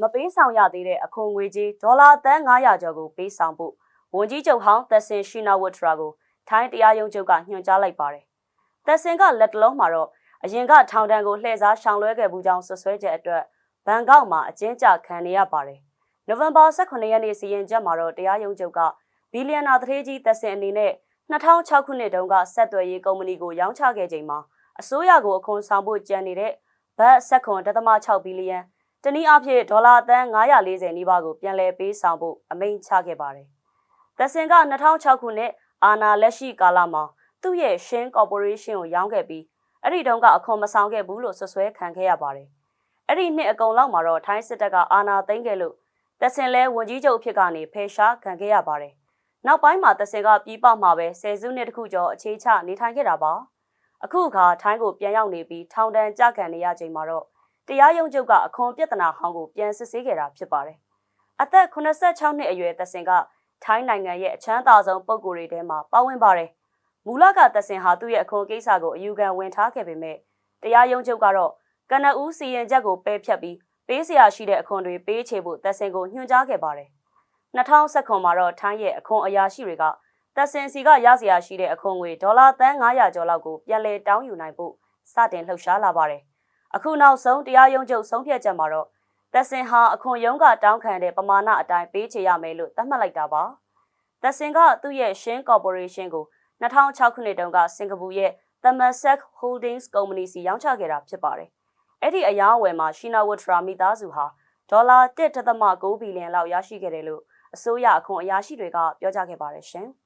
မပေးဆောင်ရသေးတဲ့အခွန်ငွေကြီးဒေါ်လာသန်း900ကျော်ကိုပေးဆောင်ဖို့ဝန်ကြီးချုပ်ဟောင်းသက်စင်ရှိနာဝတ်ထရာကိုထိုင်းတရားရုံးချုပ်ကညွှန်ကြားလိုက်ပါတယ်။သက်စင်ကလက်တလုံးမှာတော့အရင်ကထောင်ဒဏ်ကိုလှည့်စားရှောင်လွှဲခဲ့မှုကြောင့်ဆွဆွဲချက်အတွက်ဘန်ကောက်မှာအကျဉ်းချခံနေရပါတယ်။နိုဝင်ဘာ18ရက်နေ့စီရင်ချက်မှာတော့တရားရုံးချုပ်ကဘီလီယံနာတထေးကြီးသက်စင်အနေနဲ့2006ခုနှစ်တုန်းကဆက်သွယ်ရေးကုမ္ပဏီကိုရောင်းချခဲ့ချိန်မှာအစိုးရကိုအခွန်ဆောင်ဖို့ကြံနေတဲ့ဘတ်7.6ဘီလီယံ တနည်းအားဖြင့်ဒေါ်လာသန်း940နီးပါးကိုပြန်လည်ပေးဆောင်ဖို့အမိန့်ချခဲ့ပါတယ်။သက်စင်က2006ခုနှစ်အာနာလက်ရှိကာလမှာသူ့ရဲ့ရှင်းကော်ပိုရေးရှင်းကိုရောင်းခဲ့ပြီးအဲ့ဒီတုန်းကအခွန်မဆောင်ခဲ့ဘူးလို့ဆွဆွဲခံခဲ့ရပါတယ်။အဲ့ဒီနှစ်အကုန်လောက်မှာတော့ထိုင်းစစ်တပ်ကအာဏာသိမ်းခဲ့လို့သက်စင်လဲဝန်ကြီးချုပ်ဖြစ်ကနေဖယ်ရှားခံခဲ့ရပါတယ်။နောက်ပိုင်းမှာသက်စင်ကပြီးပမှာပဲဆယ်စုနှစ်တခုကျော်အခြေချနေထိုင်ခဲ့တာပါ။အခုအခါထိုင်းကိုပြန်ရောက်နေပြီးထောင်ဒဏ်ကြခံနေရချိန်မှာတော့ တရားရုံးချုပ်ကအခွန်ပြဿနာဟောင်းကိုပြန်စစ်ဆေးခဲ့တာဖြစ်ပါတယ်။အသက်86နှစ်အရွယ်သက်စင်ကထိုင်းနိုင်ငံရဲ့အချမ်းသာဆုံးပုဂ္ဂိုလ်တွေထဲမှာပါဝင်ပါတယ်။မူလကသက်စင်ဟာသူ့ရဲ့အခွန်ကိစ္စကိုအယူခံဝင်ထားခဲ့ပေမဲ့တရားရုံးချုပ်ကတော့ကနအူးစီရင်ချက်ကိုပယ်ဖျက်ပြီးပေးစရာရှိတဲ့အခွန်တွေပေးချေဖို့သက်စင်ကိုညွှန်ကြားခဲ့ပါတယ်။2019မှာတော့ထိုင်းရဲ့အခွန်အရာရှိတွေကသက်စင်စီကရစရာရှိတဲ့အခွန်ငွေဒေါ်လာသန်း900ကျော်လောက်ကိုပြန်လည်တောင်းယူနိုင်ဖို့စတင်လှုပ်ရှားလာပါတယ်။ အခုနောက်ဆုံးတရားရုံးချုပ်ဆုံးဖြတ်ချက်မှာတော့သက်စင်ဟာအခွန်ရုံးကတောင်းခံတဲ့ပမာဏအတိုင်းပေးချေရမယ်လို့သတ်မှတ်လိုက်တာပါ။သက်စင်ကသူ့ရဲ့ရှင်းကော်ပိုရေးရှင်းကို2006ခုနှစ်တုန်းကစင်ကာပူရဲ့ Temasek Holdings ကုမ္ပဏီစီရောင်းချခဲ့တာဖြစ်ပါတယ်။အဲ့ဒီအယောင်းအဝယ်မှာရှိနာဝတ်ထရာမိသားစုဟာဒေါ်လာ1.9ဘီလီယံလောက်ရရှိခဲ့တယ်လို့အစိုးရအခွန်အရာရှိတွေကပြောကြားခဲ့ပါတယ်ရှင်။